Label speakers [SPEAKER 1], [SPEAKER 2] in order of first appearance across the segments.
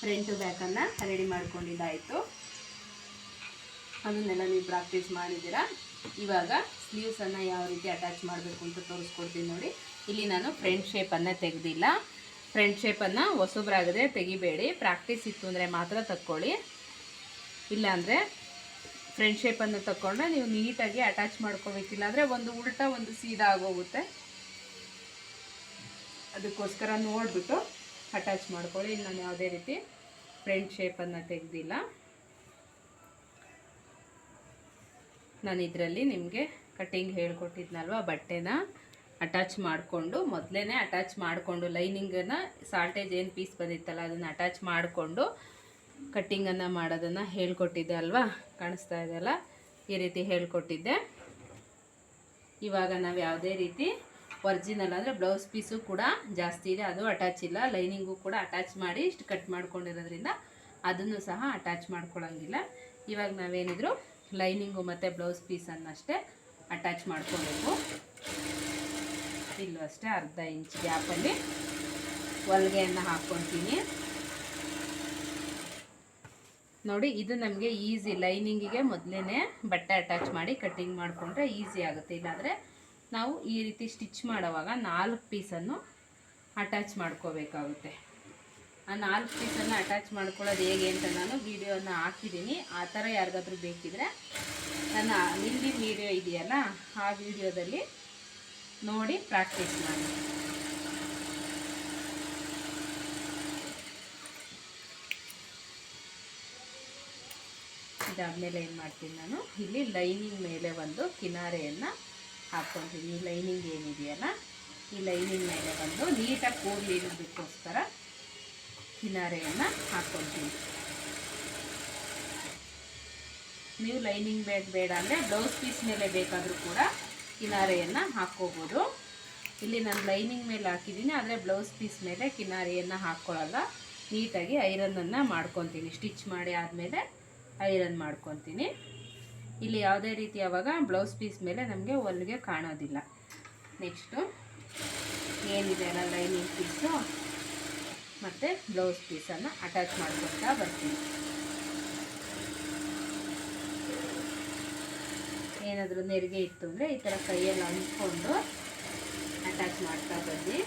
[SPEAKER 1] Front ಬ್ಯಾಕನ್ನು ready ಮಾಡ್ಕೊಂಡಿದ್ದಾಯಿತು. ಅದನ್ನೆಲ್ಲ ನೀವು practice ಮಾಡಿದ್ದೀರಾ? ಇವಾಗ ಸ್ಲೀವ್ಸನ್ನು ಯಾವ ರೀತಿ ಅಟ್ಯಾಚ್ ಮಾಡಬೇಕು ಅಂತ ತೋರಿಸ್ಕೊಡ್ತೀನಿ ನೋಡಿ. ಇಲ್ಲಿ ನಾನು ಫ್ರಂಟ್ ಶೇಪನ್ನು ತೆಗೆದಿಲ್ಲ. ಫ್ರಂಟ್ ಶೇಪನ್ನು ಹೊಸಬ್ರಾಗದೆ ತೆಗಿಬೇಡಿ. ಪ್ರಾಕ್ಟೀಸ್ ಇತ್ತು ಅಂದರೆ ಮಾತ್ರ ತಕ್ಕೊಳ್ಳಿ. ಇಲ್ಲಾಂದರೆ ಫ್ರಂಟ್ ಶೇಪನ್ನು ತಕ್ಕೊಂಡ್ರೆ ನೀವು ನೀಟಾಗಿ ಅಟ್ಯಾಚ್ ಮಾಡ್ಕೋಬೇಕಿಲ್ಲ ಅಂದರೆ ಒಂದು ಉಲ್ಟಾ ಒಂದು ಸೀದಾ ಆಗೋಗುತ್ತೆ. ಅದಕ್ಕೋಸ್ಕರ ನೋಡಿಬಿಟ್ಟು ಅಟ್ಯಾಚ್ ಮಾಡ್ಕೊಳ್ಳಿ, ಇಲ್ಲಿ ನಾನು ಯಾವುದೇ ರೀತಿ ಫ್ರಂಟ್ ಶೇಪನ್ನು ತೆಗೆದಿಲ್ಲ. ನಾನು ಇದರಲ್ಲಿ ನಿಮಗೆ ಕಟ್ಟಿಂಗ್ ಹೇಳ್ಕೊಟ್ಟಿದ್ನಲ್ವ, ಬಟ್ಟೆನ ಅಟ್ಯಾಚ್ ಮಾಡಿಕೊಂಡು ಮೊದಲೇ ಅಟ್ಯಾಚ್ ಮಾಡಿಕೊಂಡು ಲೈನಿಂಗನ್ನು ಸಾಲ್ಟೇಜ್ ಏನು ಪೀಸ್ ಬಂದಿತ್ತಲ್ಲ, ಅದನ್ನು ಅಟ್ಯಾಚ್ ಮಾಡಿಕೊಂಡು ಕಟ್ಟಿಂಗನ್ನು ಮಾಡೋದನ್ನು ಹೇಳ್ಕೊಟ್ಟಿದ್ದೆ ಅಲ್ವಾ? ಕಾಣಿಸ್ತಾ ಇದೆಯಲ್ಲ ಈ ರೀತಿ ಹೇಳ್ಕೊಟ್ಟಿದ್ದೆ. ಇವಾಗ ನಾವು ಯಾವುದೇ ರೀತಿ ಒರಿಜಿನಲ್ ಅಂದರೆ ಬ್ಲೌಸ್ ಪೀಸು ಕೂಡ ಜಾಸ್ತಿ ಇದೆ. ಅದು ಅಟ್ಯಾಚ್ ಇಲ್ಲ. ಲೈನಿಂಗು ಕೂಡ ಅಟ್ಯಾಚ್ ಮಾಡಿ ಇಷ್ಟು ಕಟ್ ಮಾಡ್ಕೊಂಡಿರೋದ್ರಿಂದ ಅದನ್ನು ಸಹ ಅಟ್ಯಾಚ್ ಮಾಡ್ಕೊಳ್ಳೋಂಗಿಲ್ಲ ಇವಾಗ ನಾವೇನಿದ್ರು ಲೈನಿಂಗು ಮತ್ತು ಬ್ಲೌಸ್ ಪೀಸನ್ನಷ್ಟೇ ಅಟ್ಯಾಚ್ ಮಾಡ್ಕೊಬೇಕು. ಇಲ್ಲೂ ಅಷ್ಟೇ ಅರ್ಧ ಇಂಚ್ ಗ್ಯಾಪಲ್ಲಿ ಹೊಲಿಗೆಯನ್ನು ಹಾಕ್ಕೊತೀನಿ ನೋಡಿ, ಇದು ನಮಗೆ ಈಸಿ ಲೈನಿಂಗಿಗೆ ಮೊದಲೇ ಬಟ್ಟೆ ಅಟ್ಯಾಚ್ ಮಾಡಿ ಕಟ್ಟಿಂಗ್ ಮಾಡಿಕೊಂಡ್ರೆ ಈಸಿ ಆಗುತ್ತೆ. ಇಲ್ಲಾಂದರೆ ನಾವು ಈ ರೀತಿ ಸ್ಟಿಚ್ ಮಾಡುವಾಗ ನಾಲ್ಕು ಪೀಸನ್ನು ಅಟ್ಯಾಚ್ ಮಾಡ್ಕೋಬೇಕಾಗುತ್ತೆ. ಆ ನಾಲ್ಕು ಪೀಸನ್ನು ಅಟ್ಯಾಚ್ ಮಾಡ್ಕೊಳ್ಳೋದು ಹೇಗೆ ಅಂತ ನಾನು ವೀಡಿಯೋನ ಹಾಕಿದ್ದೀನಿ. ಆ ಥರ ಯಾರಿಗಾದ್ರೂ ಬೇಕಿದ್ರೆ ನನ್ನ ಹಿಂದಿನ ವಿಡಿಯೋ ಇದೆಯಲ್ಲ, ಆ ವಿಡಿಯೋದಲ್ಲಿ ನೋಡಿ ಪ್ರಾಕ್ಟೀಸ್ ಮಾಡಿ. ಇದಾದಮೇಲೆ ಏನು ಮಾಡ್ತೀನಿ ನಾನು? ಇಲ್ಲಿ ಲೈನಿಂಗ್ ಮೇಲೆ ಒಂದು ಕಿನಾರೆಯನ್ನು ಹಾಕ್ಕೊತೀನಿ ಲೈನಿಂಗ್ ಏನಿದೆಯಲ್ಲ, ಈ ಲೈನಿಂಗ್ ಮೇಲೆ ಬಂದು ನೀಟಾಗಿ ಕೂದಲು ಇಡೋದಕ್ಕೋಸ್ಕರ ಕಿನಾರೆಯನ್ನು ಹಾಕ್ಕೊತೀನಿ ನೀವು ಲೈನಿಂಗ್ ಬೇಡ ಬೇಡ ಅಂದರೆ ಬ್ಲೌಸ್ ಪೀಸ್ ಮೇಲೆ ಬೇಕಾದರೂ ಕೂಡ ಕಿನಾರೆಯನ್ನು ಹಾಕ್ಕೋಬೋದು. ಇಲ್ಲಿ ನಾನು ಲೈನಿಂಗ್ ಮೇಲೆ ಹಾಕಿದ್ದೀನಿ, ಆದರೆ ಬ್ಲೌಸ್ ಪೀಸ್ ಮೇಲೆ ಕಿನಾರೆಯನ್ನು ಹಾಕ್ಕೊಳ್ಳಲ್ಲ. ನೀಟಾಗಿ ಐರನನ್ನು ಮಾಡ್ಕೊತೀನಿ. ಸ್ಟಿಚ್ ಮಾಡಿ ಆದಮೇಲೆ ಐರನ್ ಮಾಡ್ಕೊತೀನಿ. ಇಲ್ಲಿ ಯಾವುದೇ ರೀತಿ ಆವಾಗ ಬ್ಲೌಸ್ ಪೀಸ್ ಮೇಲೆ ನಮಗೆ ಹೊಲಿಗೆ ಕಾಣೋದಿಲ್ಲ. ನೆಕ್ಸ್ಟು ಏನಿದೆ ಅಲ್ಲ ಲೈನಿಂಗ್ ಪೀಸು ಮತ್ತು ಬ್ಲೌಸ್ ಪೀಸನ್ನು ಅಟ್ಯಾಚ್ ಮಾಡ್ಕೊಳ್ತಾ ಬರ್ತೀನಿ. ಏನಾದರೂ ನೆರಿಗೆ ಇತ್ತು ಅಂದರೆ ಈ ಥರ ಕೈಯಲ್ಲಿ ಅಂದ್ಕೊಂಡು ಅಟ್ಯಾಚ್ ಮಾಡ್ತಾ ಬನ್ನಿ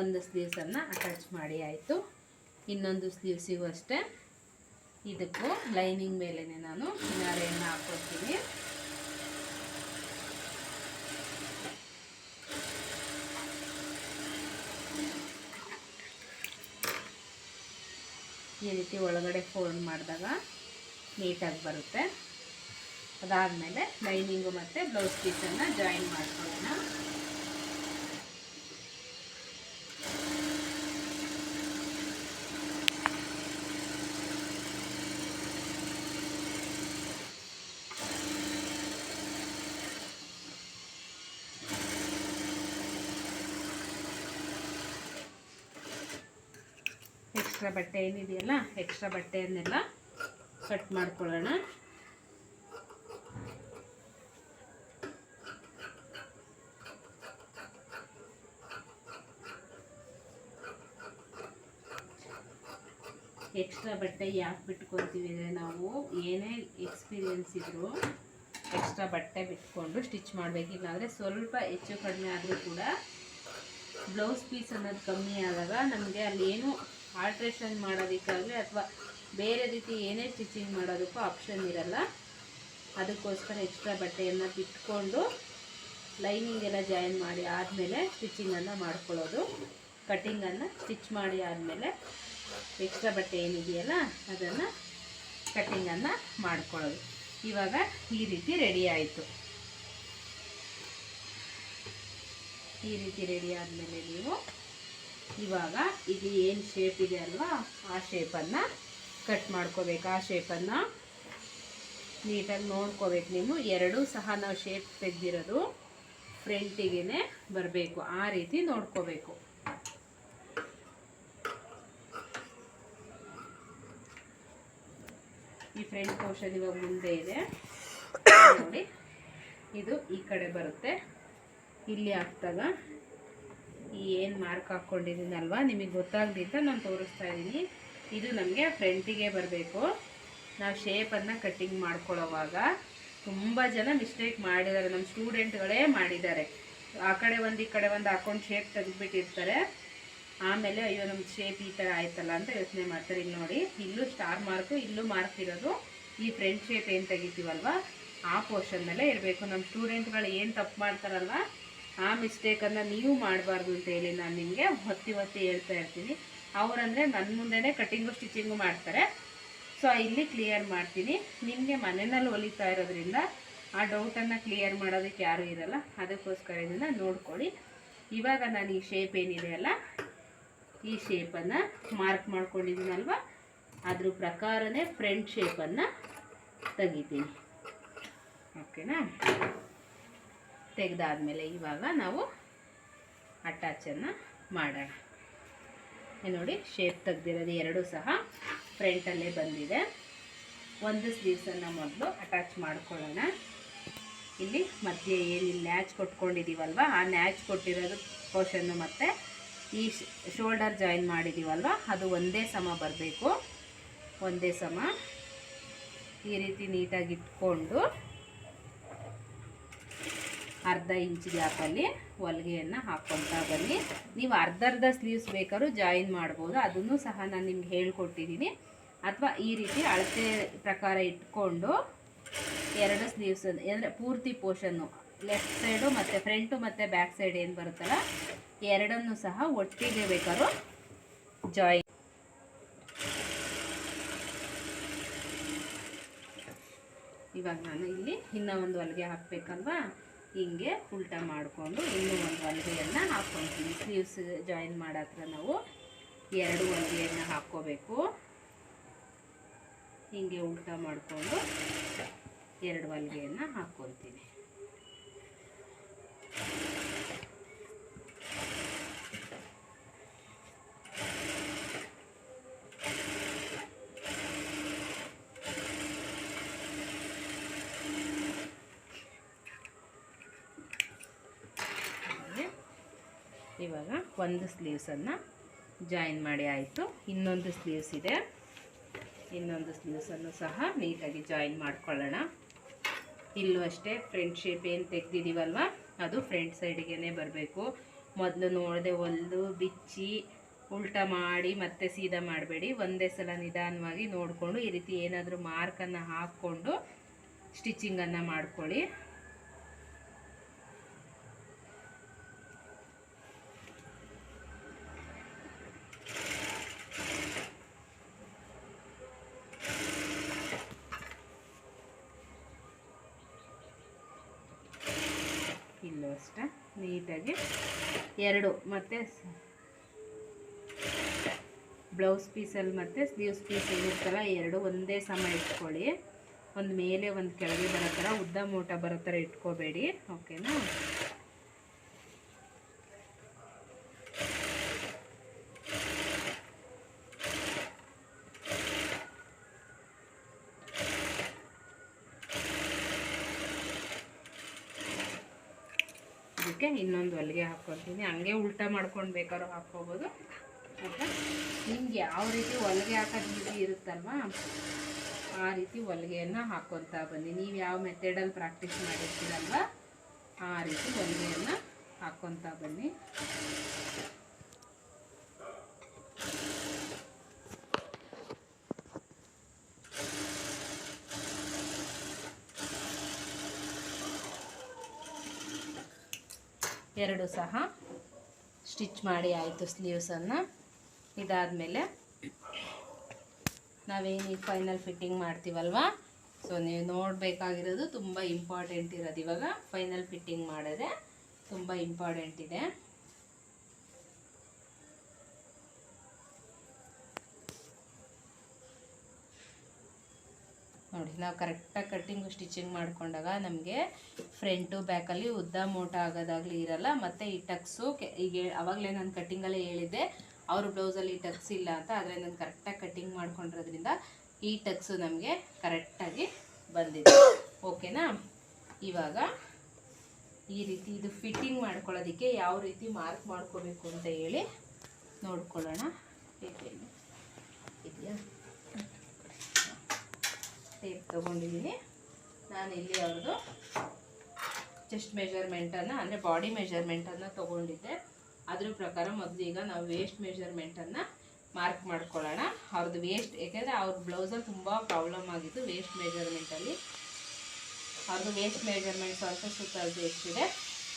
[SPEAKER 1] ಒಂದು ಸ್ಲೀವ್ಸನ್ನು ಅಟ್ಯಾಚ್ ಮಾಡಿ ಆಯಿತು. ಇನ್ನೊಂದು ಸ್ಲೀವ್ಸಿಗೂ ಅಷ್ಟೇ. ಇದಕ್ಕೂ ಲೈನಿಂಗ್ ಮೇಲೇ ನಾನು ಕಿನಾರೆಯನ್ನು ಹಾಕ್ಕೊಳ್ತೀನಿ ಈ ರೀತಿ ಒಳಗಡೆ ಫೋಲ್ಡ್ ಮಾಡಿದಾಗ ನೀಟಾಗಿ ಬರುತ್ತೆ. ಅದಾದಮೇಲೆ ಲೈನಿಂಗು ಮತ್ತು ಬ್ಲೌಸ್ ಪೀಸನ್ನು ಜಾಯಿನ್ ಮಾಡ್ಕೊಳ್ಳೋಣ. ಎಕ್ಸ್ಟ್ರಾ ಬಟ್ಟೆ ಏನಿದೆಯಲ್ಲ, ಎಕ್ಸ್ಟ್ರಾ ಬಟ್ಟೆಯನ್ನೆಲ್ಲ ಕಟ್ ಮಾಡ್ಕೊಳ್ಳೋಣ. ಎಕ್ಸ್ಟ್ರಾ ಬಟ್ಟೆ ಯಾಕೆ ಬಿಟ್ಕೊತೀವಿ ಅಂದರೆ ನಾವು ಏನೇ ಎಕ್ಸ್ಪೀರಿಯೆನ್ಸ್ ಇದ್ದರೂ ಎಕ್ಸ್ಟ್ರಾ ಬಟ್ಟೆ ಬಿಟ್ಕೊಂಡು ಸ್ಟಿಚ್ ಮಾಡಬೇಕಿಲ್ಲ ಅಂದರೆ ಸ್ವಲ್ಪ ಹೆಚ್ಚು ಕಡಿಮೆ ಆದರೂ ಕೂಡ ಬ್ಲೌಸ್ ಪೀಸ್ ಅನ್ನೋದು ಕಮ್ಮಿ ಆದಾಗ ನಮಗೆ ಅಲ್ಲಿ ಏನು ಆಲ್ಟ್ರೇಷನ್ ಮಾಡೋದಕ್ಕಾಗಲಿ ಅಥವಾ ಬೇರೆ ರೀತಿ ಏನೇ ಸ್ಟಿಚಿಂಗ್ ಮಾಡೋದಕ್ಕೂ ಆಪ್ಷನ್ ಇರಲ್ಲ. ಅದಕ್ಕೋಸ್ಕರ ಎಕ್ಸ್ಟ್ರಾ ಬಟ್ಟೆಯನ್ನು ಬಿಟ್ಕೊಂಡು ಲೈನಿಂಗ್ ಎಲ್ಲ ಜಾಯಿನ್ ಮಾಡಿ ಆದಮೇಲೆ ಸ್ಟಿಚಿಂಗನ್ನು ಮಾಡ್ಕೊಳ್ಳೋದು. ಕಟ್ಟಿಂಗನ್ನು ಸ್ಟಿಚ್ ಮಾಡಿ ಆದಮೇಲೆ ಎಕ್ಸ್ಟ್ರಾ ಬಟ್ಟೆ ಏನಿದೆಯಲ್ಲ ಅದನ್ನು ಕಟ್ಟಿಂಗನ್ನು ಮಾಡ್ಕೊಳ್ಳೋದು. ಇವಾಗ ಈ ರೀತಿ ರೆಡಿ ಆಯಿತು. ಈ ರೀತಿ ರೆಡಿ ಆದಮೇಲೆ ನೀವು ಇವಾಗ ಇಲ್ಲಿ ಏನು ಶೇಪ್ ಇದೆ ಅಲ್ವಾ? ಆ ಶೇಪನ್ನು ಕಟ್ ಮಾಡ್ಕೋಬೇಕು. ಆ ಶೇಪನ್ನು ನೀಟಾಗಿ ನೋಡ್ಕೋಬೇಕು ನೀವು. ಎರಡೂ ಸಹ ನಾವು ಶೇಪ್ ತೆಗೆದಿರೋದು ಫ್ರಂಟಿಗೆ ಬರಬೇಕು. ಆ ರೀತಿ ನೋಡ್ಕೋಬೇಕು. ಈ ಫ್ರಂಟ್ ಪೋರ್ಷನ್ ಇವಾಗ ಮುಂದೆ ಇದೆ. ನೋಡಿ. ಇದು ಈ ಕಡೆ ಬರುತ್ತೆ. ಇಲ್ಲಿ ಹಾಕ್ದಾಗ ಏನು ಮಾರ್ಕ್ ಹಾಕ್ಕೊಂಡಿದ್ದೀನಲ್ವಾ? ನಿಮಗೆ ಗೊತ್ತಾಗಲಿ ಅಂತ ನಾನು ತೋರಿಸ್ತಾ ಇದ್ದೀನಿ. ಇದು ನಮಗೆ ಫ್ರಂಟಿಗೆ ಬರಬೇಕು. ನಾವು ಶೇಪನ್ನು ಕಟ್ಟಿಂಗ್ ಮಾಡ್ಕೊಳ್ಳೋವಾಗ ತುಂಬ ಜನ ಮಿಸ್ಟೇಕ್ ಮಾಡಿದ್ದಾರೆ. ನಮ್ಮ ಸ್ಟೂಡೆಂಟ್ಗಳೇ ಮಾಡಿದ್ದಾರೆ. ಆ ಕಡೆ ಒಂದು, ಈ ಕಡೆ ಒಂದು ಹಾಕೊಂಡು ಶೇಪ್ ತೆಗೆದುಬಿಟ್ಟಿರ್ತಾರೆ. ಆಮೇಲೆ ಅಯ್ಯೋ ನಮ್ಮ ಶೇಪ್ ಈ ಥರ ಆಯ್ತಲ್ಲ ಅಂತ ಯೋಚನೆ ಮಾಡ್ತಾರೆ. ಇಲ್ಲಿ ನೋಡಿ, ಇಲ್ಲೂ ಸ್ಟಾರ್ ಮಾರ್ಕು ಇಲ್ಲೂ ಮಾರ್ಕ್ ಇರೋದು. ಈ ಫ್ರಂಟ್ ಶೇಪ್ ಏನು ತೆಗಿತೀವಲ್ವ? ಆ ಪೋರ್ಷನ್ ಮೇಲೆ ಇರಬೇಕು. ನಮ್ಮ ಸ್ಟೂಡೆಂಟ್ಗಳು ಏನು ತಪ್ಪು ಮಾಡ್ತಾರಲ್ವ? ಆ ಮಿಸ್ಟೇಕನ್ನು ನೀವು ಮಾಡಬಾರ್ದು ಅಂತ ಹೇಳಿ ನಾನು ನಿಮಗೆ ಹೊತ್ತಿ ಹೊತ್ತಿ ಹೇಳ್ತಾ ಇರ್ತೀನಿ. ಅವರಂದರೆ ನನ್ನ ಮುಂದೆನೇ ಕಟಿಂಗು ಸ್ಟಿಚಿಂಗು ಮಾಡ್ತಾರೆ. ಸೊ ಇಲ್ಲಿ ಕ್ಲಿಯರ್ ಮಾಡ್ತೀನಿ. ನಿಮಗೆ ಮನೆಯಲ್ಲಿ ಹೊಲಿತಾ ಇರೋದ್ರಿಂದ ಆ ಡೌಟನ್ನು ಕ್ಲಿಯರ್ ಮಾಡೋದಕ್ಕೆ ಯಾರೂ ಇರಲ್ಲ. ಅದಕ್ಕೋಸ್ಕರ ಇದನ್ನು ನೋಡ್ಕೊಳ್ಳಿ. ಇವಾಗ ನಾನು ಈ ಶೇಪ್ ಏನಿದೆ ಅಲ್ಲ, ಈ ಶೇಪನ್ನು ಮಾರ್ಕ್ ಮಾಡ್ಕೊಂಡಿದ್ದೀನಲ್ವ? ಅದ್ರ ಪ್ರಕಾರನೇ ಫ್ರಂಟ್ ಶೇಪನ್ನು ತೆಗಿತೀನಿ. ಓಕೆನಾ ತೆಗೆದಾದ್ಮೇಲೆ ಇವಾಗ ನಾವು ಅಟ್ಯಾಚನ್ನು ಮಾಡೋಣ. ನೋಡಿ ಶೇಪ್ ತೆಗ್ದಿರೋದು ಎರಡೂ ಸಹ ಫ್ರಂಟಲ್ಲೇ ಬಂದಿದೆ. ಒಂದು ಸ್ಲೀವ್ಸನ್ನು ಮೊದಲು ಅಟ್ಯಾಚ್ ಮಾಡ್ಕೊಳ್ಳೋಣ. ಇಲ್ಲಿ ಮಧ್ಯೆ ಏನು ನ್ಯಾಚ್ ಕೊಟ್ಕೊಂಡಿದ್ದೀವಲ್ವ ಆ ನ್ಯಾಚ್ ಕೊಟ್ಟಿರೋದು ಪೋರ್ಷನ್ನು ಮತ್ತು ಈ ಶೋಲ್ಡರ್ ಜಾಯಿನ್ ಮಾಡಿದ್ದೀವಲ್ವ ಅದು ಒಂದೇ ಸಮ ಬರಬೇಕು. ಒಂದೇ ಸಮ ಈ ರೀತಿ ನೀಟಾಗಿ ಇಟ್ಕೊಂಡು ಅರ್ಧ ಇಂಚ್ ಗ್ಯಾಪಲ್ಲಿ ಹೊಲಿಗೆಯನ್ನು ಹಾಕ್ಕೊಳ್ತಾ ಬನ್ನಿ. ನೀವು ಅರ್ಧ ಅರ್ಧ ಸ್ಲೀವ್ಸ್ ಬೇಕಾದ್ರೂ ಜಾಯಿನ್ ಮಾಡ್ಬೋದು. ಅದನ್ನು ಸಹ ನಾನು ನಿಮ್ಗೆ ಹೇಳ್ಕೊಟ್ಟಿದ್ದೀನಿ ಅಥವಾ ಈ ರೀತಿ ಅಳತೆ ಪ್ರಕಾರ ಇಟ್ಕೊಂಡು ಎರಡು ಸ್ಲೀವ್ಸ್ ಅಂದರೆ ಪೂರ್ತಿ ಪೋರ್ಷನ್ನು ಲೆಫ್ಟ್ ಸೈಡು ಮತ್ತು ಫ್ರಂಟು ಮತ್ತು ಬ್ಯಾಕ್ ಸೈಡ್ ಏನು ಬರುತ್ತಲ್ಲ, ಎರಡನ್ನೂ ಸಹ ಒಟ್ಟಿಗೆ ಬೇಕಾದ್ರೂ ಜಾಯಿನ್ ಇವಾಗ ನಾನು ಇಲ್ಲಿ ಇನ್ನೂ ಒಂದು ಹೊಲಿಗೆ ಹಾಕಬೇಕಲ್ವಾ? ಹಿಂಗೆ ಉಲ್ಟಾ ಮಾಡಿಕೊಂಡು ಇನ್ನೂ ಒಂದು ಹೊಲಿಗೆಯನ್ನು ಹಾಕ್ಕೊತೀವಿ ಸ್ಲೀವ್ಸ್ ಜಾಯಿನ್ ಮಾಡೋ ಹತ್ರ ನಾವು ಎರಡು ಹೊಲಿಗೆಯನ್ನು ಹಾಕ್ಕೋಬೇಕು. ಹಿಂಗೆ ಉಲ್ಟಾ ಮಾಡಿಕೊಂಡು ಎರಡು ಹೊಲಿಗೆಯನ್ನು ಹಾಕ್ಕೊತೀನಿ ಇವಾಗ ಒಂದು ಸ್ಲೀವ್ಸನ್ನು ಜಾಯಿನ್ ಮಾಡಿ ಆಯಿತು. ಇನ್ನೊಂದು ಸ್ಲೀವ್ಸ್ ಇದೆ. ಇನ್ನೊಂದು ಸ್ಲೀವ್ಸನ್ನು ಸಹ ನೀಟಾಗಿ ಜಾಯಿನ್ ಮಾಡ್ಕೊಳ್ಳೋಣ. ಇಲ್ಲೂ ಅಷ್ಟೇ ಫ್ರಂಟ್ ಶೇಪ್ ಏನು ತೆಗ್ದಿದ್ದೀವಲ್ವ? ಅದು ಫ್ರಂಟ್ ಸೈಡಿಗೆ ಬರಬೇಕು. ಮೊದಲು ನೋಡದೆ ಒಲ್ಲು ಬಿಚ್ಚಿ, ಉಲ್ಟಾ ಮಾಡಿ ಮತ್ತೆ ಸೀದಾ ಮಾಡಬೇಡಿ. ಒಂದೇ ಸಲ ನಿಧಾನವಾಗಿ ನೋಡಿಕೊಂಡು ಈ ರೀತಿ ಏನಾದರೂ ಮಾರ್ಕನ್ನು ಹಾಕ್ಕೊಂಡು ಸ್ಟಿಚಿಂಗನ್ನು ಮಾಡ್ಕೊಳ್ಳಿ ಇಲ್ಲೂ ಅಷ್ಟೇ ನೀಟಾಗಿ ಎರಡು ಮತ್ತು ಬ್ಲೌಸ್ ಪೀಸಲ್ಲಿ ಮತ್ತು ಸ್ಲೀವ್ಸ್ ಪೀಸ್ ಏನಿರ್ತಲ್ಲ ಎರಡು ಒಂದೇ ಸಮ ಇಟ್ಕೊಳ್ಳಿ. ಒಂದು ಮೇಲೆ ಒಂದು ಕೆಳಗೆ ಬರೋ ಥರ ಉದ್ದ ಮೂಟ ಬರೋ ಥರ ಇಟ್ಕೋಬೇಡಿ. ಓಕೆನಾ? ಇನ್ನೊಂದು ಹೊಲಿಗೆ ಹಾಕ್ಕೊತೀನಿ. ಹಂಗೆ ಉಲ್ಟಾ ಮಾಡ್ಕೊಂಡು ಬೇಕಾದ್ರು ಹಾಕ್ಕೋಬೋದು. ನಿಮ್ಗೆ ಯಾವ ರೀತಿ ಹೊಲಿಗೆ ಹಾಕೋದು ಈಸಿ ಇರುತ್ತಲ್ವ? ಆ ರೀತಿ ಹೊಲಿಗೆಯನ್ನು ಹಾಕ್ಕೊತಾ ಬನ್ನಿ. ನೀವು ಯಾವ ಮೆಥಡಲ್ಲಿ ಪ್ರಾಕ್ಟೀಸ್ ಮಾಡಿರ್ತೀರಲ್ವ? ಆ ರೀತಿ ಹೊಲಿಗೆಯನ್ನು ಹಾಕ್ಕೊತಾ ಬನ್ನಿ. ಎರಡು ಸಹ ಸ್ಟಿಚ್ ಮಾಡಿ ಆಯಿತು ಸ್ಲೀವ್ಸನ್ನು ಇದಾದಮೇಲೆ ನಾವೇನು ಫೈನಲ್ ಫಿಟ್ಟಿಂಗ್ ಮಾಡ್ತೀವಲ್ವ? ಸೊ ನೀವು ನೋಡಬೇಕಾಗಿರೋದು ತುಂಬ ಇಂಪಾರ್ಟೆಂಟ್ ಇರೋದು. ಇವಾಗ ಫೈನಲ್ ಫಿಟ್ಟಿಂಗ್ ಮಾಡಿದ್ರೆ ತುಂಬ ಇಂಪಾರ್ಟೆಂಟ್ ಇದೆ. ನಾವು ಕರೆಕ್ಟಾಗಿ ಕಟ್ಟಿಂಗು ಸ್ಟಿಚಿಂಗ್ ಮಾಡಿಕೊಂಡಾಗ ನಮಗೆ ಫ್ರಂಟು ಬ್ಯಾಕಲ್ಲಿ ಉದ್ದ ಮೋಟ ಆಗೋದಾಗಲಿ ಇರಲ್ಲ, ಮತ್ತು ಈ ಟಕ್ಸು ಈಗ ಅವಾಗಲೇ ನಾನು ಕಟ್ಟಿಂಗಲ್ಲೇ ಹೇಳಿದ್ದೆ, ಅವ್ರ ಬ್ಲೌಸಲ್ಲಿ ಈ ಟಕ್ಸ್ ಇಲ್ಲ ಅಂತ, ಆದರೆ ನಾನು ಕರೆಕ್ಟಾಗಿ ಕಟ್ಟಿಂಗ್ ಮಾಡ್ಕೊಂಡಿರೋದ್ರಿಂದ ಈ ಟಕ್ಸು ನಮಗೆ ಕರೆಕ್ಟಾಗಿ ಬಂದಿದೆ. ಓಕೆನಾ ಇವಾಗ ಈ ರೀತಿ ಇದು ಫಿಟ್ಟಿಂಗ್ ಮಾಡ್ಕೊಳ್ಳೋದಕ್ಕೆ ಯಾವ ರೀತಿ ಮಾರ್ಕ್ ಮಾಡ್ಕೋಬೇಕು ಅಂತ ಹೇಳಿ ನೋಡ್ಕೊಳ್ಳೋಣ. ಇದೆಯಾ? ಟೇಪ್ ತೊಗೊಂಡಿದ್ದೀನಿ ನಾನು ಇಲ್ಲಿ ಅವ್ರದ್ದು ಚೆಸ್ಟ್ ಮೆಜರ್ಮೆಂಟನ್ನು ಅಂದರೆ ಬಾಡಿ ಮೆಜರ್ಮೆಂಟನ್ನು ತೊಗೊಂಡಿದ್ದೆ. ಅದ್ರ ಪ್ರಕಾರ ಮೊದಲು ಈಗ ನಾವು ವೇಸ್ಟ್ ಮೆಜರ್ಮೆಂಟನ್ನು ಮಾರ್ಕ್ ಮಾಡ್ಕೊಳ್ಳೋಣ. ಅವ್ರದ್ದು ವೇಸ್ಟ್ ಯಾಕೆಂದರೆ ಅವ್ರ ಬ್ಲೌಸಲ್ಲಿ ತುಂಬ ಪ್ರಾಬ್ಲಮ್ ಆಗಿತ್ತು ವೇಸ್ಟ್ ಮೆಜರ್ಮೆಂಟಲ್ಲಿ ಅವ್ರದ್ದು ವೇಸ್ಟ್ ಮೆಜರ್ಮೆಂಟ್ ಸ್ವಲ್ಪ ಸುತ್ತಲ್ದು ಎಷ್ಟಿದೆ?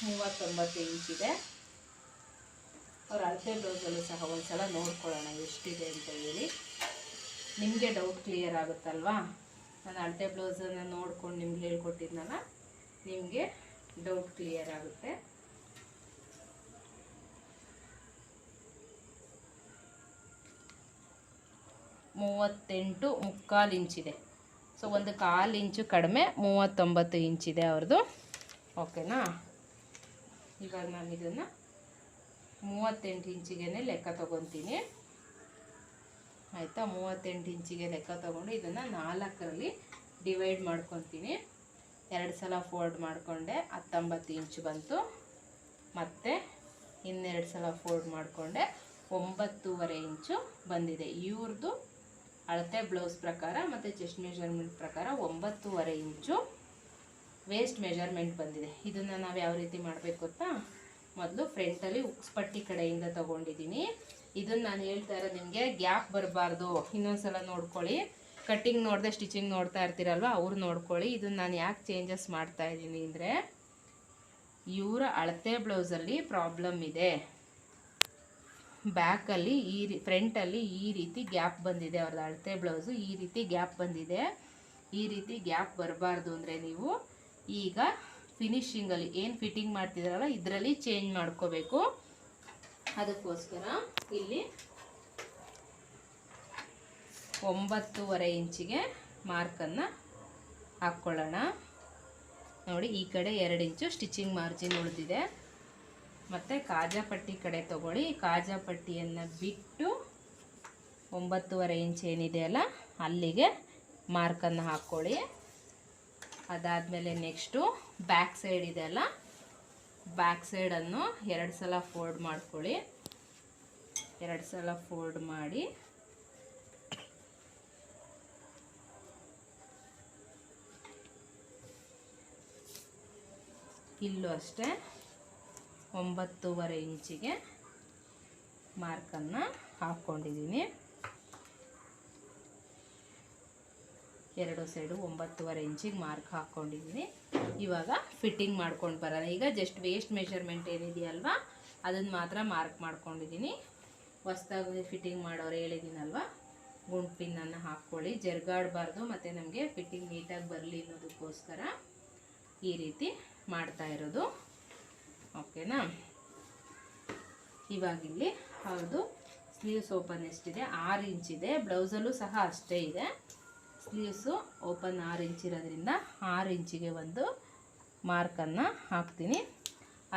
[SPEAKER 1] ಮೂವತ್ತೊಂಬತ್ತು ಇಂಚಿದೆ ಅವ್ರ ಅಳತೆ ಬ್ಲೌಸಲ್ಲೂ ಸಹ ಒಂದು ಸಲ ನೋಡ್ಕೊಳ್ಳೋಣ ಎಷ್ಟಿದೆ ಅಂತ ಹೇಳಿ. ನಿಮಗೆ ಡೌಟ್ ಕ್ಲಿಯರ್ ಆಗುತ್ತಲ್ವಾ? ನಾನು ಅಳತೆ ಬ್ಲೌಸನ್ನು ನೋಡ್ಕೊಂಡು ನಿಮ್ಗೆ ಹೇಳ್ಕೊಟ್ಟಿದ್ನಲ್ಲ, ನಿಮಗೆ ಡೌಟ್ ಕ್ಲಿಯರ್ ಆಗುತ್ತೆ. ಮೂವತ್ತೆಂಟು ಮುಕ್ಕಾಲು ಇಂಚಿದೆ ಸೊ ಒಂದು ಕಾಲು ಇಂಚು ಕಡಿಮೆ, ಮೂವತ್ತೊಂಬತ್ತು ಇಂಚಿದೆ ಅವ್ರದ್ದು. ಓಕೆನಾ ಇವಾಗ ನಾನು ಇದನ್ನು ಮೂವತ್ತೆಂಟು ಇಂಚಿಗೆ ಲೆಕ್ಕ ತೊಗೊತೀನಿ. ಆಯಿತಾ? ಮೂವತ್ತೆಂಟು ಇಂಚಿಗೆ ಲೆಕ್ಕ ತೊಗೊಂಡು ಇದನ್ನು ನಾಲ್ಕರಲ್ಲಿ ಡಿವೈಡ್ ಮಾಡ್ಕೊತೀನಿ. ಎರಡು ಸಲ ಫೋಲ್ಡ್ ಮಾಡಿಕೊಂಡೆ, ಹತ್ತೊಂಬತ್ತು ಇಂಚು ಬಂತು. ಮತ್ತು ಇನ್ನೆರಡು ಸಲ ಫೋಲ್ಡ್ ಮಾಡಿಕೊಂಡೆ, ಒಂಬತ್ತೂವರೆ ಇಂಚು ಬಂದಿದೆ. ಇವ್ರದ್ದು ಅಳತೆ ಬ್ಲೌಸ್ ಪ್ರಕಾರ ಮತ್ತು ಚೆಸ್ಟ್ ಮೆಷರ್ಮೆಂಟ್ ಪ್ರಕಾರ ಒಂಬತ್ತೂವರೆ ಇಂಚು ವೇಸ್ಟ್ ಮೆಜರ್ಮೆಂಟ್ ಬಂದಿದೆ. ಇದನ್ನು ನಾವು ಯಾವ ರೀತಿ ಮಾಡಬೇಕು ಗೊತ್ತಾ? ಮೊದಲು ಫ್ರಂಟಲ್ಲಿ ಉಕ್ಸ್ ಪಟ್ಟಿ ಕಡೆಯಿಂದ ತೊಗೊಂಡಿದ್ದೀನಿ ಇದನ್ನು ನಾನು ಹೇಳ್ತಾ ಇರೋದು ನಿಮಗೆ ಗ್ಯಾಪ್ ಬರಬಾರ್ದು. ಇನ್ನೊಂದ್ಸಲ ನೋಡ್ಕೊಳ್ಳಿ. ಕಟ್ಟಿಂಗ್ ನೋಡಿದೆ ಸ್ಟಿಚಿಂಗ್ ನೋಡ್ತಾ ಇರ್ತೀರಲ್ವ, ಅವ್ರು ನೋಡ್ಕೊಳ್ಳಿ. ಇದನ್ನು ನಾನು ಯಾಕೆ ಚೇಂಜಸ್ ಮಾಡ್ತಾ ಇದ್ದೀನಿ ಅಂದರೆ, ಇವರ ಅಳತೆ ಬ್ಲೌಸಲ್ಲಿ ಪ್ರಾಬ್ಲಮ್ ಇದೆ. ಬ್ಯಾಕಲ್ಲಿ ಈ ರೀ ಫ್ರಂಟಲ್ಲಿ ಈ ರೀತಿ ಗ್ಯಾಪ್ ಬಂದಿದೆ. ಅವ್ರದ್ದು ಅಳತೆ ಬ್ಲೌಸು ಈ ರೀತಿ ಗ್ಯಾಪ್ ಬಂದಿದೆ. ಈ ರೀತಿ ಗ್ಯಾಪ್ ಬರಬಾರ್ದು ಅಂದರೆ ನೀವು ಈಗ ಫಿನಿಶಿಂಗಲ್ಲಿ ಏನು ಫಿಟ್ಟಿಂಗ್ ಮಾಡ್ತಿದ್ದಾರಲ್ಲ ಇದರಲ್ಲಿ ಚೇಂಜ್ ಮಾಡ್ಕೋಬೇಕು. ಅದಕ್ಕೋಸ್ಕರ ಇಲ್ಲಿ ಒಂಬತ್ತೂವರೆ ಇಂಚಿಗೆ ಮಾರ್ಕನ್ನು ಹಾಕ್ಕೊಳ್ಳೋಣ. ನೋಡಿ, ಈ ಕಡೆ ಎರಡು ಇಂಚು ಸ್ಟಿಚಿಂಗ್ ಮಾರ್ಜಿನ್ ಉಳಿದಿದೆ. ಮತ್ತು ಕಾಜಾ ಪಟ್ಟಿ ಕಡೆ ತಗೊಳ್ಳಿ. ಕಾಜಾ ಪಟ್ಟಿಯನ್ನು ಬಿಟ್ಟು ಒಂಬತ್ತೂವರೆ ಇಂಚ್ ಏನಿದೆಯಲ್ಲ ಅಲ್ಲಿಗೆ ಮಾರ್ಕನ್ನು ಹಾಕ್ಕೊಳ್ಳಿ. ಅದಾದಮೇಲೆ ನೆಕ್ಸ್ಟು ಬ್ಯಾಕ್ ಸೈಡ್ ಇದೆಯಲ್ಲ ಬ್ಯಾಕ್ ಸೈಡನ್ನು ಎರಡು ಸಲ ಫೋಲ್ಡ್ ಮಾಡ್ಕೊಳ್ಳಿ. ಎರಡು ಸಲ ಫೋಲ್ಡ್ ಮಾಡಿ. ಇಲ್ಲೂ ಅಷ್ಟೇ ಒಂಬತ್ತೂವರೆ ಇಂಚಿಗೆ ಮಾರ್ಕನ್ನು ಹಾಕ್ಕೊಂಡಿದ್ದೀನಿ. ಎರಡು ಸೈಡು ಒಂಬತ್ತುವರೆ ಇಂಚಿಗೆ ಮಾರ್ಕ್ ಹಾಕ್ಕೊಂಡಿದ್ದೀನಿ ಇವಾಗ ಫಿಟ್ಟಿಂಗ್ ಮಾಡ್ಕೊಂಡು ಬರೋಣ. ಈಗ ಜಸ್ಟ್ ವೇಸ್ಟ್ ಮೆಷರ್ಮೆಂಟ್ ಏನಿದೆಯಲ್ವಾ ಅದನ್ನು ಮಾತ್ರ ಮಾರ್ಕ್ ಮಾಡ್ಕೊಂಡಿದ್ದೀನಿ ಹೊಸ್ದಾಗಿ ಫಿಟ್ಟಿಂಗ್ ಮಾಡೋರು ಹೇಳಿದ್ದೀನಲ್ವ ಗುಂಡು ಪಿನ್ನನ್ನು ಹಾಕ್ಕೊಳ್ಳಿ. ಜರ್ಗಾಡಬಾರ್ದು ಮತ್ತು ನಮಗೆ ಫಿಟ್ಟಿಂಗ್ ನೀಟಾಗಿ ಬರಲಿ ಅನ್ನೋದಕ್ಕೋಸ್ಕರ ಈ ರೀತಿ ಮಾಡ್ತಾ ಇರೋದು. ಓಕೆನಾ ಇವಾಗಿಲ್ಲಿ ಹೌದು ಸ್ಲೀವ್ಸ್ ಓಪನ್ ಎಷ್ಟಿದೆ ಆರು ಇಂಚಿದೆ. ಬ್ಲೌಸಲ್ಲೂ ಸಹ ಅಷ್ಟೇ ಇದೆ. ಸ್ಲೀವ್ಸು ಓಪನ್ ಆರು ಇಂಚ್ ಇರೋದ್ರಿಂದ ಆರು ಇಂಚಿಗೆ ಒಂದು ಮಾರ್ಕನ್ನು ಹಾಕ್ತೀನಿ.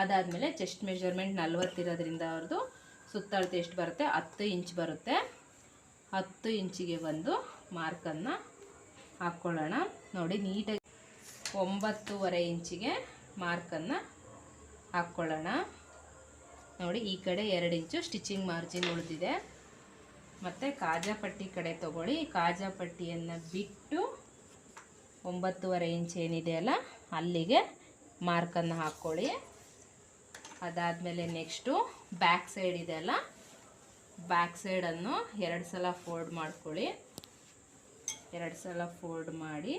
[SPEAKER 1] ಅದಾದಮೇಲೆ ಚೆಸ್ಟ್ ಮೆಷರ್ಮೆಂಟ್ ನಲ್ವತ್ತಿರೋದ್ರಿಂದ ಅವ್ರದ್ದು ಸುತ್ತಳತೆ ಎಷ್ಟು ಬರುತ್ತೆ? ಹತ್ತು ಇಂಚ್ ಬರುತ್ತೆ. ಹತ್ತು ಇಂಚಿಗೆ ಒಂದು ಮಾರ್ಕನ್ನು ಹಾಕ್ಕೊಳ್ಳೋಣ. ನೋಡಿ, ನೀಟಾಗಿ ಒಂಬತ್ತೂವರೆ ಇಂಚಿಗೆ ಮಾರ್ಕನ್ನು ಹಾಕ್ಕೊಳ್ಳೋಣ. ನೋಡಿ, ಈ ಕಡೆ ಎರಡು ಇಂಚು ಸ್ಟಿಚಿಂಗ್ ಮಾರ್ಜಿನ್ ಉಳಿದಿದೆ. ಮತ್ತು ಕಾಜಾ ಪಟ್ಟಿ ಕಡೆ ತಗೊಳ್ಳಿ. ಕಾಜಾ ಪಟ್ಟಿಯನ್ನು ಬಿಟ್ಟು ಒಂಬತ್ತುವರೆ ಇಂಚ್ ಏನಿದೆಯಲ್ಲ ಅಲ್ಲಿಗೆ ಮಾರ್ಕನ್ನು ಹಾಕ್ಕೊಳ್ಳಿ ಅದಾದಮೇಲೆ ನೆಕ್ಸ್ಟು ಬ್ಯಾಕ್ ಸೈಡ್ ಇದೆ ಅಲ್ಲ ಬ್ಯಾಕ್ ಸೈಡನ್ನು ಎರಡು ಸಲ ಫೋಲ್ಡ್ ಮಾಡ್ಕೊಳ್ಳಿ. ಎರಡು ಸಲ ಫೋಲ್ಡ್ ಮಾಡಿ.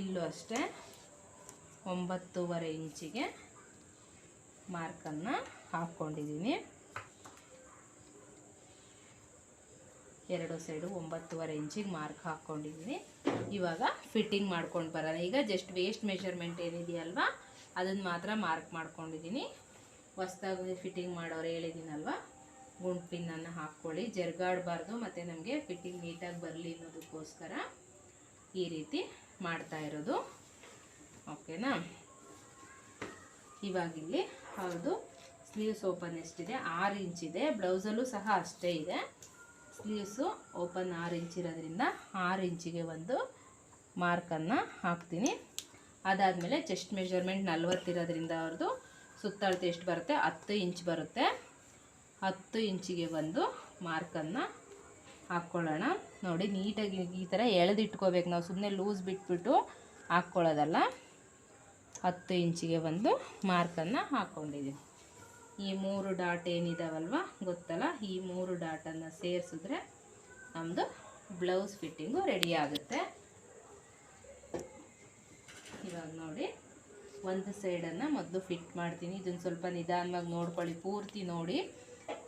[SPEAKER 1] ಇಲ್ಲೂ ಅಷ್ಟೇ. ಒಂಬತ್ತೂವರೆ ಇಂಚಿಗೆ ಮಾರ್ಕನ್ನು ಹಾಕ್ಕೊಂಡಿದ್ದೀನಿ. ಎರಡು ಸೈಡು ಒಂಬತ್ತುವರೆ ಇಂಚಿಗೆ ಮಾರ್ಕ್ ಹಾಕ್ಕೊಂಡಿದ್ದೀನಿ. ಇವಾಗ ಫಿಟ್ಟಿಂಗ್ ಮಾಡ್ಕೊಂಡು ಬರೋಣ. ಈಗ ಜಸ್ಟ್ ವೇಸ್ಟ್ ಮೆಷರ್ಮೆಂಟ್ ಏನಿದೆಯಲ್ವಾ, ಅದನ್ನು ಮಾತ್ರ ಮಾರ್ಕ್ ಮಾಡ್ಕೊಂಡಿದ್ದೀನಿ. ಹೊಸ್ದಾಗಿ ಫಿಟ್ಟಿಂಗ್ ಮಾಡೋರು ಹೇಳಿದ್ದೀನಲ್ವ, ಗುಂಡು ಪಿನ್ನನ್ನು ಹಾಕ್ಕೊಳ್ಳಿ. ಜರ್ಗಾಡಬಾರ್ದು, ಮತ್ತು ನಮಗೆ ಫಿಟ್ಟಿಂಗ್ ನೀಟಾಗಿ ಬರಲಿ ಅನ್ನೋದಕ್ಕೋಸ್ಕರ ಈ ರೀತಿ ಮಾಡ್ತಾ ಇರೋದು. ಓಕೆನಾ ಇವಾಗಿಲ್ಲಿ ಹೌದು ಸ್ಲೀವ್ಸ್ ಓಪನ್ ಎಷ್ಟಿದೆ? ಆರು ಇಂಚಿದೆ ಬ್ಲೌಸಲ್ಲೂ ಸಹ ಅಷ್ಟೇ ಇದೆ. ಸ್ಲೀವ್ಸು ಓಪನ್ ಆರು ಇಂಚ್ ಇರೋದ್ರಿಂದ ಆರು ಇಂಚಿಗೆ ಒಂದು ಮಾರ್ಕನ್ನು ಹಾಕ್ತೀನಿ. ಅದಾದಮೇಲೆ ಚೆಸ್ಟ್ ಮೆಜರ್ಮೆಂಟ್ ನಲ್ವತ್ತಿರೋದ್ರಿಂದ ಅವ್ರದ್ದು ಸುತ್ತಳತೆ ಎಷ್ಟು ಬರುತ್ತೆ? ಹತ್ತು ಇಂಚ್ ಬರುತ್ತೆ. ಹತ್ತು ಇಂಚಿಗೆ ಒಂದು ಮಾರ್ಕನ್ನು ಹಾಕ್ಕೊಳ್ಳೋಣ. ನೋಡಿ, ನೀಟಾಗಿ ಈ ಥರ ಎಳೆದಿಟ್ಕೋಬೇಕು. ನಾವು ಸುಮ್ಮನೆ ಲೂಸ್ ಬಿಟ್ಬಿಟ್ಟು ಹಾಕ್ಕೊಳ್ಳೋದಲ್ಲ. ಹತ್ತು ಇಂಚಿಗೆ ಒಂದು ಮಾರ್ಕನ್ನು ಹಾಕ್ಕೊಂಡಿದ್ದೀನಿ ಈ ಮೂರು ಡಾಟ್ ಏನಿದಾವಲ್ವ ಗೊತ್ತಲ್ಲ? ಈ ಮೂರು ಡಾಟನ್ನು ಸೇರಿಸಿದ್ರೆ ನಮ್ಮದು ಬ್ಲೌಸ್ ಫಿಟ್ಟಿಂಗು ರೆಡಿ ಆಗುತ್ತೆ. ಇವಾಗ ನೋಡಿ, ಒಂದು ಸೈಡನ್ನು ಮೊದಲು ಫಿಟ್ ಮಾಡ್ತೀನಿ. ಇದನ್ನು ಸ್ವಲ್ಪ ನಿಧಾನವಾಗಿ ನೋಡ್ಕೊಳ್ಳಿ, ಪೂರ್ತಿ ನೋಡಿ.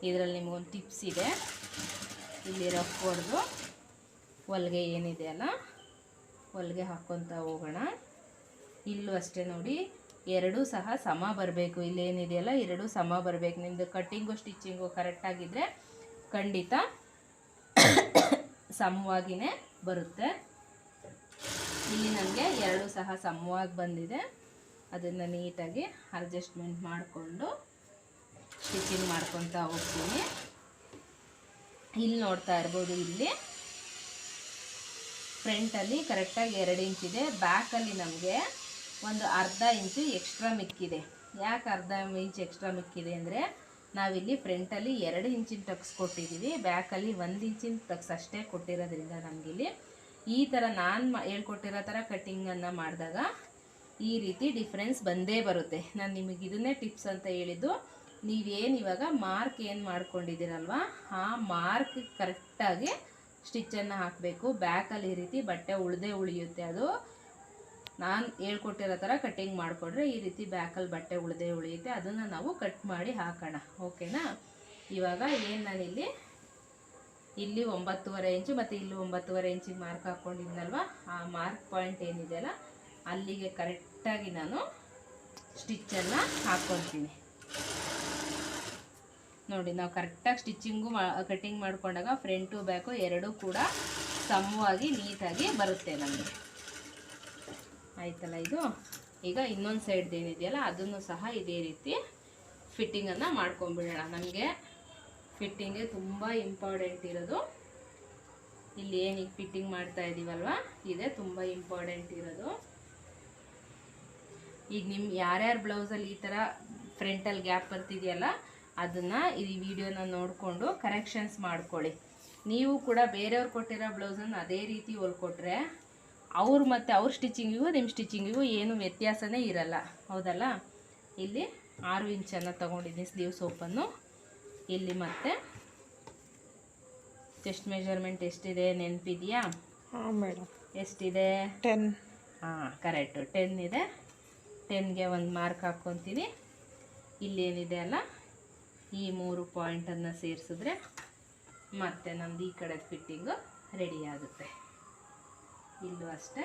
[SPEAKER 1] ಇದರಲ್ಲಿ ನಿಮಗೊಂದು ಟಿಪ್ಸ್ ಇದೆ. ಇಲ್ಲಿ ರಫ್ ಹೊಡೆದು, ಹೊಲಿಗೆ ಏನಿದೆ ಅಲ್ಲ ಹೊಲಿಗೆ ಹಾಕ್ಕೊತ ಹೋಗೋಣ. ಇಲ್ಲೂ ಅಷ್ಟೇ ನೋಡಿ, ಎರಡೂ ಸಹ ಸಮ ಬರಬೇಕು. ಇಲ್ಲೇನಿದೆಯಲ್ಲ, ಎರಡೂ ಸಮ ಬರಬೇಕು. ನಿಮ್ಮದು ಕಟ್ಟಿಂಗು ಸ್ಟಿಚ್ಚಿಂಗು ಕರೆಕ್ಟಾಗಿದ್ದರೆ ಖಂಡಿತ ಸಮವಾಗಿಯೇ ಬರುತ್ತೆ. ಇಲ್ಲಿ ನನಗೆ ಎರಡು ಸಹ ಸಮವಾಗಿ ಬಂದಿದೆ. ಅದನ್ನು ನೀಟಾಗಿ ಅಡ್ಜಸ್ಟ್ಮೆಂಟ್ ಮಾಡಿಕೊಂಡು ಸ್ಟಿಚಿಂಗ್ ಮಾಡ್ಕೊತಾ ಹೋಗ್ತೀನಿ. ಇಲ್ಲಿ ನೋಡ್ತಾ ಇರ್ಬೋದು, ಇಲ್ಲಿ ಫ್ರಂಟಲ್ಲಿ ಕರೆಕ್ಟಾಗಿ ಎರಡು ಇಂಚಿದೆ ಬ್ಯಾಕಲ್ಲಿ ನಮಗೆ ಒಂದು ಅರ್ಧ ಇಂಚು ಎಕ್ಸ್ಟ್ರಾ ಮಿಕ್ಕಿದೆ. ಯಾಕೆ ಅರ್ಧ ಇಂಚ್ ಎಕ್ಸ್ಟ್ರಾ ಮಿಕ್ಕಿದೆ ಅಂದರೆ ನಾವಿಲ್ಲಿ ಫ್ರಂಟಲ್ಲಿ ಎರಡು ಇಂಚಿನ ಟಕ್ಸ್ ಕೊಟ್ಟಿದ್ದೀವಿ ಬ್ಯಾಕಲ್ಲಿ ಒಂದು ಇಂಚಿನ ಟಕ್ಸ್ ಅಷ್ಟೇ ಕೊಟ್ಟಿರೋದ್ರಿಂದ ನಮಗಿಲ್ಲಿ ಈ ಥರ ನಾನು ಹೇಳ್ಕೊಟ್ಟಿರೋ ಥರ ಕಟ್ಟಿಂಗನ್ನು ಮಾಡಿದಾಗ ಈ ರೀತಿ ಡಿಫ್ರೆನ್ಸ್ ಬಂದೇ ಬರುತ್ತೆ. ನಾನು ನಿಮಗೆ ಇದನ್ನೇ ಟಿಪ್ಸ್ ಅಂತ ಹೇಳಿದ್ದು, ನೀವೇನು ಇವಾಗ ಮಾರ್ಕ್ ಏನು ಮಾಡ್ಕೊಂಡಿದ್ದೀರಲ್ವ, ಆ ಮಾರ್ಕ್ ಕರೆಕ್ಟಾಗಿ ಸ್ಟಿಚ್ಚನ್ನು ಹಾಕಬೇಕು. ಬ್ಯಾಕಲ್ಲಿ ಈ ರೀತಿ ಬಟ್ಟೆ ಉಳ್ದೇ ಉಳಿಯುತ್ತೆ ಅದು. ನಾನು ಹೇಳ್ಕೊಟ್ಟಿರೋ ಥರ ಕಟ್ಟಿಂಗ್ ಮಾಡಿಕೊಂಡ್ರೆ ಈ ರೀತಿ ಬ್ಯಾಕಲ್ಲಿ ಬಟ್ಟೆ ಉಳಿದೇ ಉಳಿಯುತ್ತೆ, ಅದನ್ನು ನಾವು ಕಟ್ ಮಾಡಿ ಹಾಕೋಣ ಓಕೆನಾ ಇವಾಗ ಏನು ನಾನಿಲ್ಲಿ, ಇಲ್ಲಿ ಒಂಬತ್ತುವರೆ ಇಂಚು ಮತ್ತು ಇಲ್ಲಿ ಒಂಬತ್ತುವರೆ ಇಂಚಿಗೆ ಮಾರ್ಕ್ ಹಾಕ್ಕೊಂಡಿದ್ನಲ್ವ ಆ ಮಾರ್ಕ್ ಪಾಯಿಂಟ್ ಏನಿದೆಯಲ್ಲ ಅಲ್ಲಿಗೆ ಕರೆಕ್ಟಾಗಿ ನಾನು ಸ್ಟಿಚ್ಚನ್ನು ಹಾಕ್ಕೊತೀನಿ ನೋಡಿ, ನಾವು ಕರೆಕ್ಟಾಗಿ ಸ್ಟಿಚ್ಚಿಂಗು ಮಾ ಕಟ್ಟಿಂಗ್ ಮಾಡಿಕೊಂಡಾಗ ಫ್ರಂಟು ಬ್ಯಾಕು ಎರಡೂ ಕೂಡ ಸಮವಾಗಿ ನೀಟಾಗಿ ಬರುತ್ತೆ ನಮಗೆ. ಆಯ್ತಲ್ಲ ಇದು? ಈಗ ಇನ್ನೊಂದು ಸೈಡ್ದು ಏನಿದೆಯಲ್ಲ, ಅದನ್ನು ಸಹ ಇದೇ ರೀತಿ ಫಿಟ್ಟಿಂಗನ್ನು ಮಾಡ್ಕೊಂಬಿಡೋಣ ನಮಗೆ ಫಿಟ್ಟಿಂಗ್ ತುಂಬ ಇಂಪಾರ್ಟೆಂಟ್ ಇರೋದು. ಇಲ್ಲಿ ಏನೀಗ ಫಿಟ್ಟಿಂಗ್ ಮಾಡ್ತಾ ಇದ್ದೀವಲ್ವ ಇದೇ ತುಂಬ ಇಂಪಾರ್ಟೆಂಟ್ ಇರೋದು. ಈಗ ನಿಮ್ಮ ಯಾರ್ಯಾರ ಬ್ಲೌಸಲ್ಲಿ ಈ ಥರ ಫ್ರಂಟಲ್ಲಿ ಗ್ಯಾಪ್ ಬರ್ತಿದೆಯಲ್ಲ, ಅದನ್ನು ಈ ವಿಡಿಯೋನ ನೋಡಿಕೊಂಡು ಕರೆಕ್ಷನ್ಸ್ ಮಾಡ್ಕೊಳ್ಳಿ. ನೀವು ಕೂಡ ಬೇರೆಯವ್ರು ಕೊಟ್ಟಿರೋ ಬ್ಲೌಸನ್ನು ಅದೇ ರೀತಿ ಹೊಲ್ಕೊಟ್ರೆ ಅವ್ರು ಮತ್ತು ಅವ್ರ ಸ್ಟಿಚಿಂಗಿಗೂ ನಿಮ್ಮ ಸ್ಟಿಚಿಂಗಿಗೂ ಏನು ವ್ಯತ್ಯಾಸನೇ ಇರಲ್ಲ. ಹೌದಲ್ಲ? ಇಲ್ಲಿ ಆರು ಇಂಚನ್ನು ತೊಗೊಂಡಿದ್ದೀನಿ ಸ್ಲೀವ್ ಸೋಪನ್ನು. ಇಲ್ಲಿ ಮತ್ತೆ ಚೆಸ್ಟ್ ಮೆಜರ್ಮೆಂಟ್ ಎಷ್ಟಿದೆ ನೆನಪಿದೆಯಾ?
[SPEAKER 2] ಹಾಂ ಮೇಡಮ್
[SPEAKER 1] ಎಷ್ಟಿದೆ?
[SPEAKER 2] ಟೆನ್.
[SPEAKER 1] ಹಾಂ ಕರೆಕ್ಟು. ಟೆನ್ ಇದೆ. ಟೆನ್ಗೆ ಒಂದು ಮಾರ್ಕ್ ಹಾಕ್ಕೊತೀನಿ. ಇಲ್ಲೇನಿದೆ ಅಲ್ಲ? ಈ ಮೂರು ಪಾಯಿಂಟನ್ನು ಸೇರಿಸಿದ್ರೆ ಮತ್ತೆ ನಮ್ದು ಈ ಕಡೆ ಫಿಟ್ಟಿಂಗು ರೆಡಿ ಆಗುತ್ತೆ. ಇಲ್ಲೂ ಅಷ್ಟೇ.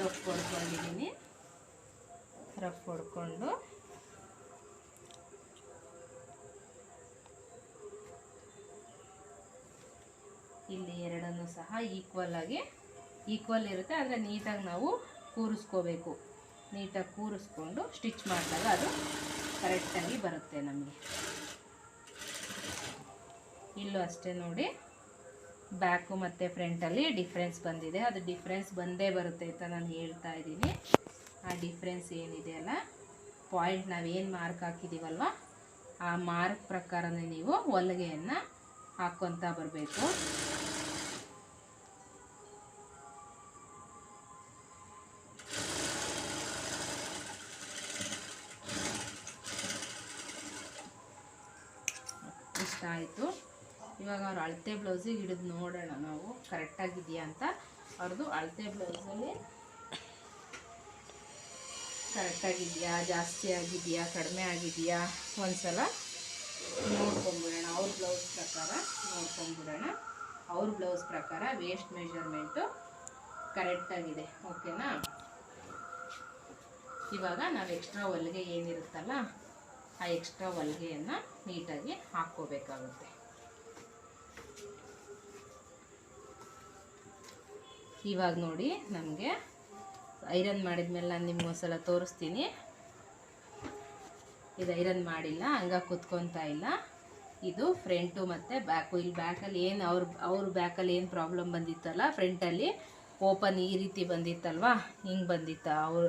[SPEAKER 1] ರಫ್ ಹೊಡ್ಕೊಂಡಿದ್ದೀನಿ ರಫ್ ಹೊಡ್ಕೊಂಡು. ಇಲ್ಲಿ ಎರಡನ್ನು ಸಹ ಈಕ್ವಲ್ ಆಗಿ ಈಕ್ವಲ್ ಇರುತ್ತೆ. ಆದರೆ ನೀಟಾಗಿ ನಾವು ಕೂರಿಸ್ಕೋಬೇಕು. ನೀಟಾಗಿ ಕೂರಿಸ್ಕೊಂಡು ಸ್ಟಿಚ್ ಮಾಡಿದಾಗ ಅದು ಕರೆಕ್ಟಾಗಿ ಬರುತ್ತೆ ನಮಗೆ. ಇಲ್ಲೂ ಅಷ್ಟೇ ನೋಡಿ. ಬ್ಯಾಕು ಮತ್ತು ಫ್ರಂಟಲ್ಲಿ ಡಿಫ್ರೆನ್ಸ್ ಬಂದಿದೆ. ಅದು ಡಿಫ್ರೆನ್ಸ್ ಬಂದೇ ಬರುತ್ತೆ ಅಂತ ನಾನು ಹೇಳ್ತಾ ಇದ್ದೀನಿ. ಆ ಡಿಫ್ರೆನ್ಸ್ ಏನಿದೆ ಅಲ್ಲ ಪಾಯಿಂಟ್ ನಾವೇನು ಮಾರ್ಕ್ ಹಾಕಿದ್ದೀವಲ್ವ ಆ ಮಾರ್ಕ್ ಪ್ರಕಾರನೇ ನೀವು ಹೊಲಿಗೆಯನ್ನು ಹಾಕ್ಕೊತಾ ಬರಬೇಕು. ಅಳತೆ ಬ್ಲೌಸಿಗೆ ಹಿಡಿದು ನೋಡೋಣ ನಾವು. ಕರೆಕ್ಟಾಗಿದೆಯಾ ಅಂತ ಅವ್ರದ್ದು ಅಳತೆ ಬ್ಲೌಸಲ್ಲಿ ಕರೆಕ್ಟಾಗಿದೆಯಾ ಜಾಸ್ತಿ ಆಗಿದೆಯಾ, ಕಡಿಮೆ ಆಗಿದೆಯಾ ಒಂದ್ಸಲ ನೋಡ್ಕೊಂಬಿಡೋಣ. ಅವ್ರ ಬ್ಲೌಸ್ ಪ್ರಕಾರ ನೋಡ್ಕೊಂಬಿಡೋಣ. ಅವ್ರ ಬ್ಲೌಸ್ ಪ್ರಕಾರ ವೇಸ್ಟ್ ಮೆಷರ್ಮೆಂಟು ಕರೆಕ್ಟಾಗಿದೆ ಓಕೆನಾ ಇವಾಗ ನಾವು ಎಕ್ಸ್ಟ್ರಾ ಹೊಲಿಗೆ ಏನಿರುತ್ತಲ್ಲ, ಆ ಎಕ್ಸ್ಟ್ರಾ ಹೊಲಿಗೆಯನ್ನು ನೀಟಾಗಿ ಹಾಕ್ಕೋಬೇಕಾಗುತ್ತೆ. ಇವಾಗ ನೋಡಿ ನಮಗೆ ಐರನ್ ಮಾಡಿದ್ಮೇಲೆ ನಾನು ನಿಮ್ಗೆ ಒಂದ್ಸಲ ತೋರಿಸ್ತೀನಿ. ಇದು ಐರನ್ ಮಾಡಿಲ್ಲ ಹಂಗಾಗಿ ಕುತ್ಕೊತಾ ಇಲ್ಲ. ಇದು ಫ್ರಂಟು ಮತ್ತು ಬ್ಯಾಕು ಇಲ್ಲಿ ಬ್ಯಾಕಲ್ಲಿ ಏನು ಅವ್ರ ಅವ್ರ ಬ್ಯಾಕಲ್ಲಿ ಏನು ಪ್ರಾಬ್ಲಮ್ ಬಂದಿತ್ತಲ್ಲ ಫ್ರಂಟಲ್ಲಿ ಓಪನ್ ಈ ರೀತಿ ಬಂದಿತ್ತಲ್ವಾ? ಹಿಂಗೆ ಬಂದಿತ್ತು. ಅವ್ರ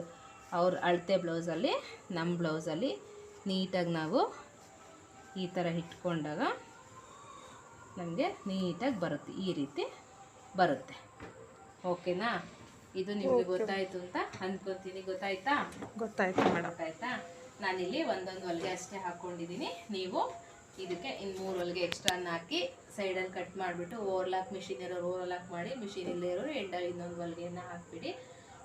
[SPEAKER 1] ಅವ್ರ ಅಳತೆ ಬ್ಲೌಸಲ್ಲಿ ನಮ್ಮ ಬ್ಲೌಸಲ್ಲಿ ನೀಟಾಗಿ ನಾವು ಈ ಥರ ಇಟ್ಕೊಂಡಾಗ ನಮಗೆ ನೀಟಾಗಿ ಬರುತ್ತೆ, ಈ ರೀತಿ ಬರುತ್ತೆ. ಓಕೆನಾ? ಇದು ನಿಮಗೆ ಗೊತ್ತಾಯ್ತು ಅಂತ ಅಂದ್ಕೊತೀನಿ. ಗೊತ್ತಾಯ್ತಾ?
[SPEAKER 2] ಗೊತ್ತಾಯ್ತು
[SPEAKER 1] ಗೊತ್ತಾಯ್ತಾ? ನಾನಿಲ್ಲಿ ಒಂದೊಂದು ಹೊಲಿಗೆ ಅಷ್ಟೇ ಹಾಕ್ಕೊಂಡಿದ್ದೀನಿ ನೀವು ಇದಕ್ಕೆ ಇನ್ನು ಮೂರು ಹೊಲಿಗೆ ಎಕ್ಸ್ಟ್ರಾನ ಹಾಕಿ ಸೈಡಲ್ಲಿ ಕಟ್ ಮಾಡಿಬಿಟ್ಟು ಓವರ್ಲಾಕ್ ಮಿಷಿನ್ ಇರೋರು ಓವರ್ಲಾಕ್ ಮಾಡಿ ಮಿಷಿನ್ ಇಲ್ಲದೆ ಇರೋರು ಎಂಡಲ್ಲಿ ಇನ್ನೊಂದು ಹೊಲಿಗೆಯನ್ನು ಹಾಕ್ಬಿಡಿ.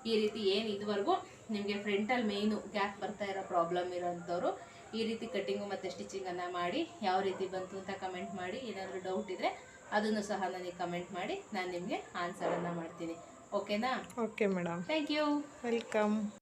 [SPEAKER 1] ಈ ರೀತಿ ಏನು ಇದುವರೆಗೂ ನಿಮಗೆ ಫ್ರಂಟಲ್ಲಿ ಮೇಯ್ನು ಗ್ಯಾಪ್ ಬರ್ತಾ ಇರೋ ಪ್ರಾಬ್ಲಮ್ ಇರೋಂಥವ್ರು ಈ ರೀತಿ ಕಟ್ಟಿಂಗು ಮತ್ತು ಸ್ಟಿಚಿಂಗನ್ನು ಮಾಡಿ ಯಾವ ರೀತಿ ಬಂತು ಅಂತ ಕಮೆಂಟ್ ಮಾಡಿ ಏನಾದರೂ ಡೌಟ್ ಇದ್ದರೆ ಅದನ್ನು ಸಹ ನನಗೆ ಕಮೆಂಟ್ ಮಾಡಿ ನಾನು ನಿಮಗೆ ಆನ್ಸರನ್ನು ಮಾಡ್ತೀನಿ. ಓಕೆನಾ
[SPEAKER 2] okay madam
[SPEAKER 1] thank you
[SPEAKER 2] welcome